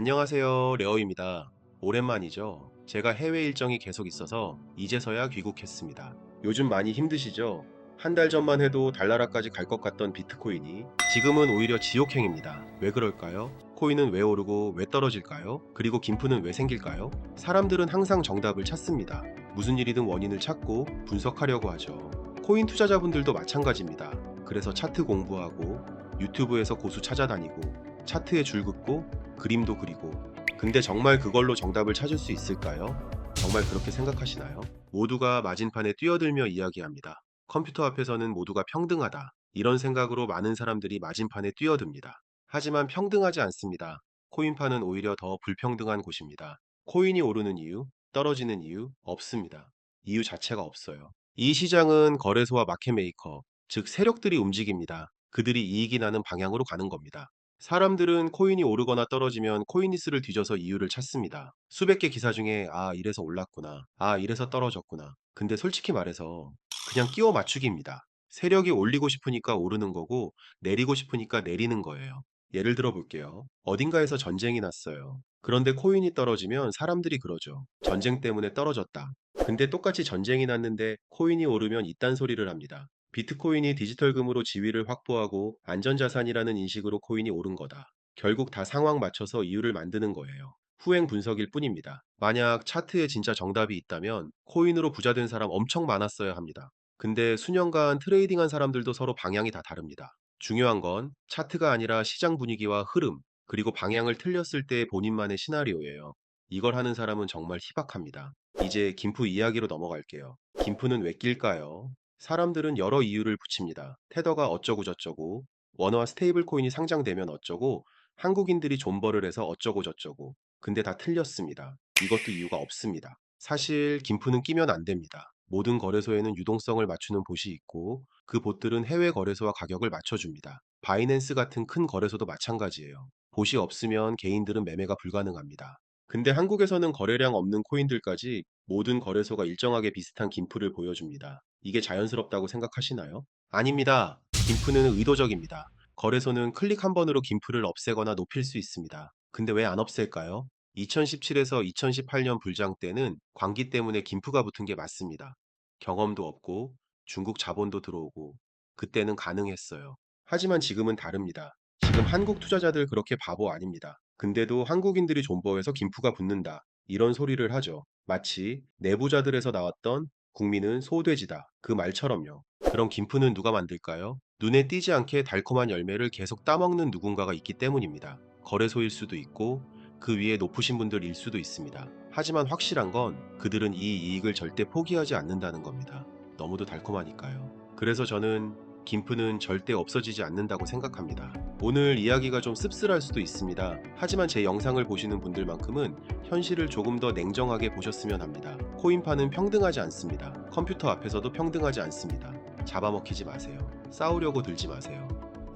안녕하세요. 레어입니다. 오랜만이죠. 제가 해외 일정이 계속 있어서 이제서야 귀국했습니다. 요즘 많이 힘드시죠? 한 달 전만 해도 달나라까지 갈 것 같던 비트코인이 지금은 오히려 지옥행입니다. 왜 그럴까요? 코인은 왜 오르고 왜 떨어질까요? 그리고 김프는 왜 생길까요? 사람들은 항상 정답을 찾습니다. 무슨 일이든 원인을 찾고 분석하려고 하죠. 코인 투자자분들도 마찬가지입니다. 그래서 차트 공부하고 유튜브에서 고수 찾아다니고 차트에 줄 긋고 그림도 그리고 근데 정말 그걸로 정답을 찾을 수 있을까요? 정말 그렇게 생각하시나요? 모두가 마진판에 뛰어들며 이야기합니다. 컴퓨터 앞에서는 모두가 평등하다. 이런 생각으로 많은 사람들이 마진판에 뛰어듭니다. 하지만 평등하지 않습니다. 코인판은 오히려 더 불평등한 곳입니다. 코인이 오르는 이유, 떨어지는 이유 없습니다. 이유 자체가 없어요. 이 시장은 거래소와 마켓메이커, 즉 세력들이 움직입니다. 그들이 이익이 나는 방향으로 가는 겁니다. 사람들은 코인이 오르거나 떨어지면 코인리스를 뒤져서 이유를 찾습니다. 수백 개 기사 중에 아 이래서 올랐구나. 아 이래서 떨어졌구나. 근데 솔직히 말해서 그냥 끼워 맞추기입니다. 세력이 올리고 싶으니까 오르는 거고 내리고 싶으니까 내리는 거예요. 예를 들어 볼게요. 어딘가에서 전쟁이 났어요. 그런데 코인이 떨어지면 사람들이 그러죠. 전쟁 때문에 떨어졌다. 근데 똑같이 전쟁이 났는데 코인이 오르면 이딴 소리를 합니다. 비트코인이 디지털금으로 지위를 확보하고 안전자산이라는 인식으로 코인이 오른 거다. 결국 다 상황 맞춰서 이유를 만드는 거예요. 후행 분석일 뿐입니다. 만약 차트에 진짜 정답이 있다면 코인으로 부자 된 사람 엄청 많았어야 합니다. 근데 수년간 트레이딩한 사람들도 서로 방향이 다 다릅니다. 중요한 건 차트가 아니라 시장 분위기와 흐름, 그리고 방향을 틀렸을 때의 본인만의 시나리오예요. 이걸 하는 사람은 정말 희박합니다. 이제 김프 이야기로 넘어갈게요. 김프는 왜 낄까요? 사람들은 여러 이유를 붙입니다. 테더가 어쩌고저쩌고, 원화 스테이블 코인이 상장되면 어쩌고, 한국인들이 존버를 해서 어쩌고저쩌고. 근데 다 틀렸습니다. 이것도 이유가 없습니다. 사실 김프는 끼면 안 됩니다. 모든 거래소에는 유동성을 맞추는 봇이 있고 그 봇들은 해외 거래소와 가격을 맞춰줍니다. 바이낸스 같은 큰 거래소도 마찬가지예요. 봇이 없으면 개인들은 매매가 불가능합니다. 근데 한국에서는 거래량 없는 코인들까지 모든 거래소가 일정하게 비슷한 김프를 보여줍니다. 이게 자연스럽다고 생각하시나요? 아닙니다. 김프는 의도적입니다. 거래소는 클릭 한 번으로 김프를 없애거나 높일 수 있습니다. 근데 왜 안 없앨까요? 2017에서 2018년 불장 때는 광기 때문에 김프가 붙은 게 맞습니다. 경험도 없고 중국 자본도 들어오고 그때는 가능했어요. 하지만 지금은 다릅니다. 지금 한국 투자자들 그렇게 바보 아닙니다. 근데도 한국인들이 존버해서 김프가 붙는다. 이런 소리를 하죠. 마치 내부자들에서 나왔던 국민은 소돼지다. 그 말처럼요. 그럼 김프는 누가 만들까요? 눈에 띄지 않게 달콤한 열매를 계속 따먹는 누군가가 있기 때문입니다. 거래소일 수도 있고 그 위에 높으신 분들일 수도 있습니다. 하지만 확실한 건 그들은 이 이익을 절대 포기하지 않는다는 겁니다. 너무도 달콤하니까요. 그래서 저는 김프는 절대 없어지지 않는다고 생각합니다. 오늘 이야기가 좀 씁쓸할 수도 있습니다. 하지만 제 영상을 보시는 분들만큼은 현실을 조금 더 냉정하게 보셨으면 합니다. 코인파는 평등하지 않습니다. 컴퓨터 앞에서도 평등하지 않습니다. 잡아먹히지 마세요. 싸우려고 들지 마세요.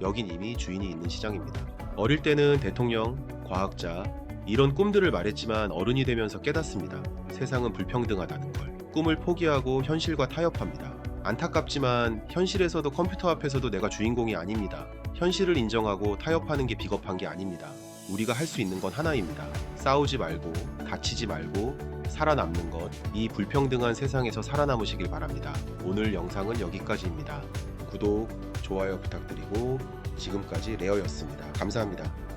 여긴 이미 주인이 있는 시장입니다. 어릴 때는 대통령, 과학자, 이런 꿈들을 말했지만 어른이 되면서 깨닫습니다. 세상은 불평등하다는 걸. 꿈을 포기하고 현실과 타협합니다. 안타깝지만 현실에서도 컴퓨터 앞에서도 내가 주인공이 아닙니다. 현실을 인정하고 타협하는 게 비겁한 게 아닙니다. 우리가 할 수 있는 건 하나입니다. 싸우지 말고, 다치지 말고, 살아남는 것, 이 불평등한 세상에서 살아남으시길 바랍니다. 오늘 영상은 여기까지입니다. 구독, 좋아요 부탁드리고, 지금까지 레어였습니다. 감사합니다.